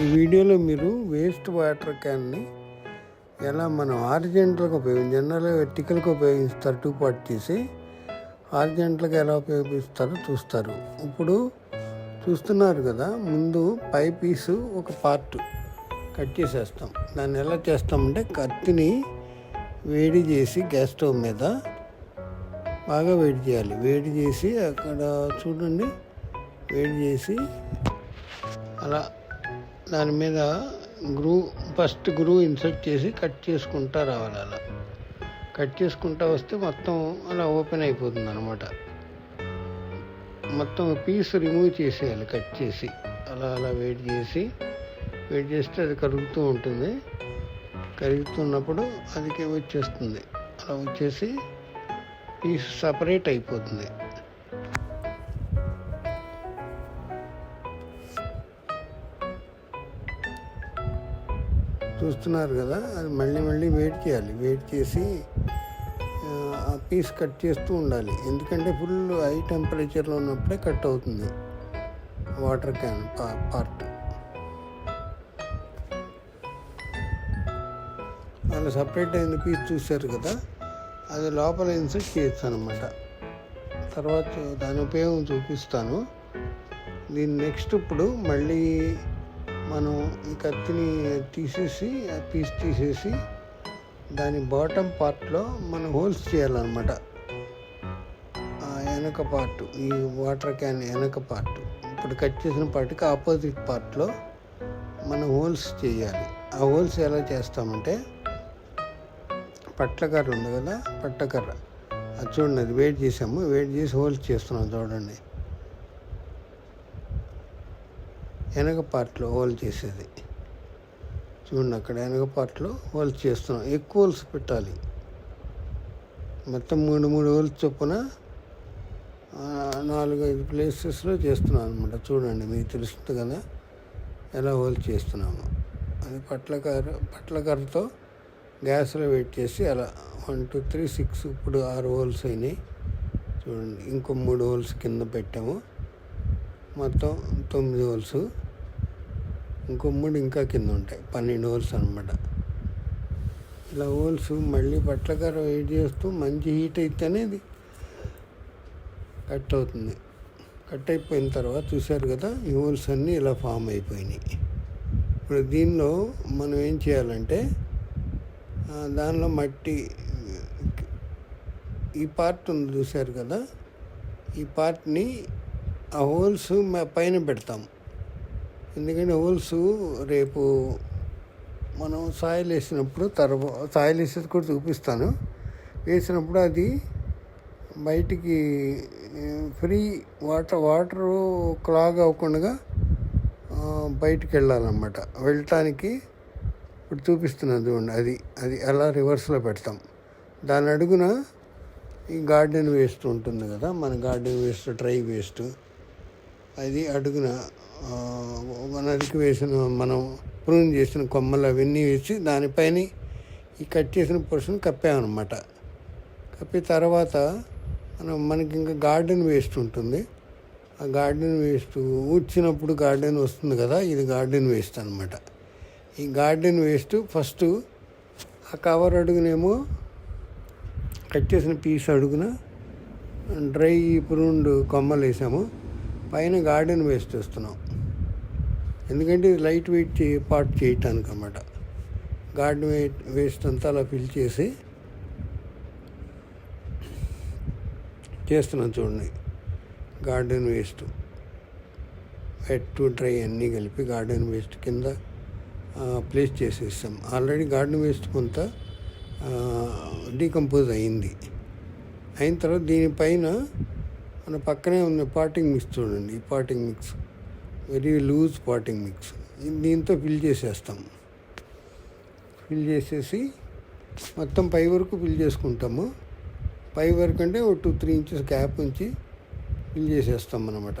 ఈ వీడియోలో మీరు వేస్ట్ వాటర్ క్యాన్ని ఎలా మనం ఆర్జెంట్లకు ఉపయోగించి జనరల్గా వెర్టికల్కి ఉపయోగిస్తారు టూ పార్ట్ తీసి ఆర్జెంట్లకు ఎలా ఉపయోగిస్తారో చూస్తారు. ఇప్పుడు చూస్తున్నారు కదా ముందు పై పీసు ఒక పార్ట్ కట్ చేసేస్తాం. దాన్ని ఎలా చేస్తామంటే కత్తిని వేడి చేసి గ్యాస్ స్టవ్ మీద బాగా వేడి చేయాలి. వేడి చేసి అక్కడ చూడండి వేడి చేసి అలా దాని మీద గ్రూ ఫస్ట్ గ్రూ ఇన్సర్ట్ చేసి కట్ చేసుకుంటా రావాలి అలా. కట్ చేసుకుంటా వస్తే మొత్తం అలా ఓపెన్ అయిపోతుంది అనమాట మొత్తం పీస్ రిమూవ్ చేసేయాలి కట్ చేసి. అలా అలా వెయిట్ చేసి వెయిట్ చేస్తే అది కరుగుతూ ఉంటుంది. కరుగుతున్నప్పుడు అది వచ్చేస్తుంది. అలా వచ్చేసి పీస్ సపరేట్ అయిపోతుంది. చూస్తున్నారు కదా అది మళ్ళీ మళ్ళీ వెయిట్ చేయాలి. వెయిట్ చేసి ఆ, పీస్ కట్ చేస్తూ ఉండాలి. ఎందుకంటే ఫుల్ హై టెంపరేచర్లో ఉన్నప్పుడే కట్ అవుతుంది. వాటర్ క్యాన్ పార్ట్ అలా సపరేట్ అయిన పీస్ చూశారు కదా అది లోపల ఇన్సర్ట్ చేయొచ్చు అనమాట తర్వాత దాని ఉపయోగం చూపిస్తాను. దీని నెక్స్ట్ ఇప్పుడు మళ్ళీ మనం ఈ కత్తిని తీసేసి ఆ పీస్ తీసేసి దాని బాటమ్ పార్ట్లో మనం హోల్స్ చేయాలన్నమాట. ఆ వెనక పార్ట్ ఈ వాటర్ క్యాన్ వెనక పార్ట్. ఇప్పుడు కట్ చేసిన పార్ట్కి ఆపోజిట్ పార్ట్లో మనం హోల్స్ చేయాలి. ఆ హోల్స్ ఎలా చేస్తామంటే పట్లకర్ర ఉంది కదా పట్టకర్ర అది చూడండి అది వెయిట్ చేసాము. వెయిట్ చేసి హోల్స్ చేస్తున్నాం చూడండి. వెనక పార్ట్లో హోల్ చేసేది. చూడండి అక్కడ వెనక పార్ట్లో హోల్స్ చేస్తున్నాం. ఎక్కువ హోల్స్ పెట్టాలి. మొత్తం మూడు మూడు హోల్స్ చొప్పున నాలుగు ఐదు ప్లేసెస్లో చేస్తున్నాం అనమాట చూడండి మీకు తెలుస్తుంది కదా ఎలా హోల్స్ చేస్తున్నాము. అది పట్లకర్ర పట్లకర్రతో గ్యాస్లో వెయిట్ చేసి అలా వన్ టూ త్రీ సిక్స్ ఇప్పుడు ఆరు హోల్స్ అయినాయి. చూడండి ఇంకో మూడు హోల్స్ కింద పెట్టాము. మొత్తం తొమ్మిది హోల్స్. ఇంకో మూడు ఇంకా కింద ఉంటాయి పన్నెండు హోల్స్ అనమాట ఇలా హోల్స్ మళ్ళీ బట్టలకర వెయిట్ చేస్తూ మంచి హీట్ అయితేనే ఇది కట్ అవుతుంది. కట్ అయిపోయిన తర్వాత చూశారు కదా ఈ హోల్స్ అన్నీ ఇలా ఫామ్ అయిపోయినాయి. ఇప్పుడు దీనిలో మనం ఏం చేయాలంటే దానిలో మట్టి ఈ పార్ట్ ఉంది చూశారు కదా ఈ పార్ట్ని ఆ హోల్స్ పైన పెడతాం ఎందుకంటే హోల్స్ రేపు మనం సాయిల్ వేసినప్పుడు తర్వాత సాయిల్ వేసేది కూడా చూపిస్తాను. వేసినప్పుడు అది బయటికి ఫ్రీ వాటర్ వాటర్ క్లాగ్ అవ్వకుండా బయటికి వెళ్ళాలన్నమాట. వెళ్ళటానికి ఇప్పుడు చూపిస్తున్నాను చూడండి అది అది అలా రివర్స్లో పెడతాం. దాని అడుగున ఈ గార్డెన్ వేస్ట్ ఉంటుంది కదా మన గార్డెన్ వేస్ట్ డ్రై వేస్ట్ అది అడుగున నరికి వేసిన మనం ప్రూన్ చేసిన కొమ్మలు అవన్నీ వేసి దానిపైన ఈ కట్ చేసిన పొర్షన్ కప్పామన్నమాట. కప్పి తర్వాత మనం మనకి ఇంకా గార్డెన్ వేస్ట్ ఉంటుంది. ఆ గార్డెన్ వేస్ట్ ఊడ్చినప్పుడు గార్డెన్ వస్తుంది కదా ఇది గార్డెన్ వేస్ట్ అనమాట ఈ గార్డెన్ వేస్ట్ ఫస్ట్ ఆ కవర్ అడుగునేమో కట్ చేసిన పీస్ అడుగున డ్రై ప్రూండ్ కొమ్మలు వేసాము. పైన గార్డెన్ వేస్ట్ వేస్తున్నాం. ఎందుకంటే ఇది లైట్ వెయిట్ చే పార్ట్ చేయటానికి అన్నమాట గార్డెన్ వెయిట్ వేస్ట్ అంతా అలా ఫిల్ చేసి చేస్తున్నాను చూడండి. Garden waste. Wet to dry అన్నీ కలిపి గార్డెన్ వేస్ట్ కింద ప్లేస్ చేసేస్తాం ఆల్రెడీ గార్డెన్ వేస్ట్ కొంత డీకంపోజ్ అయింది. అయిన తర్వాత దీనిపైన మన పక్కనే ఉన్న పాటింగ్ మిక్స్ చూడండి. ఈ potting mix. Very loose potting mix. దీంతో ఫిల్ చేసేస్తాం. ఫిల్ చేసేసి మొత్తం పై వరకు ఫిల్ చేసుకుంటాము. పై వరకు అంటే ఒక టూ త్రీ ఇంచెస్ గ్యాప్ ఉంచి ఫిల్ చేసేస్తాం అన్నమాట.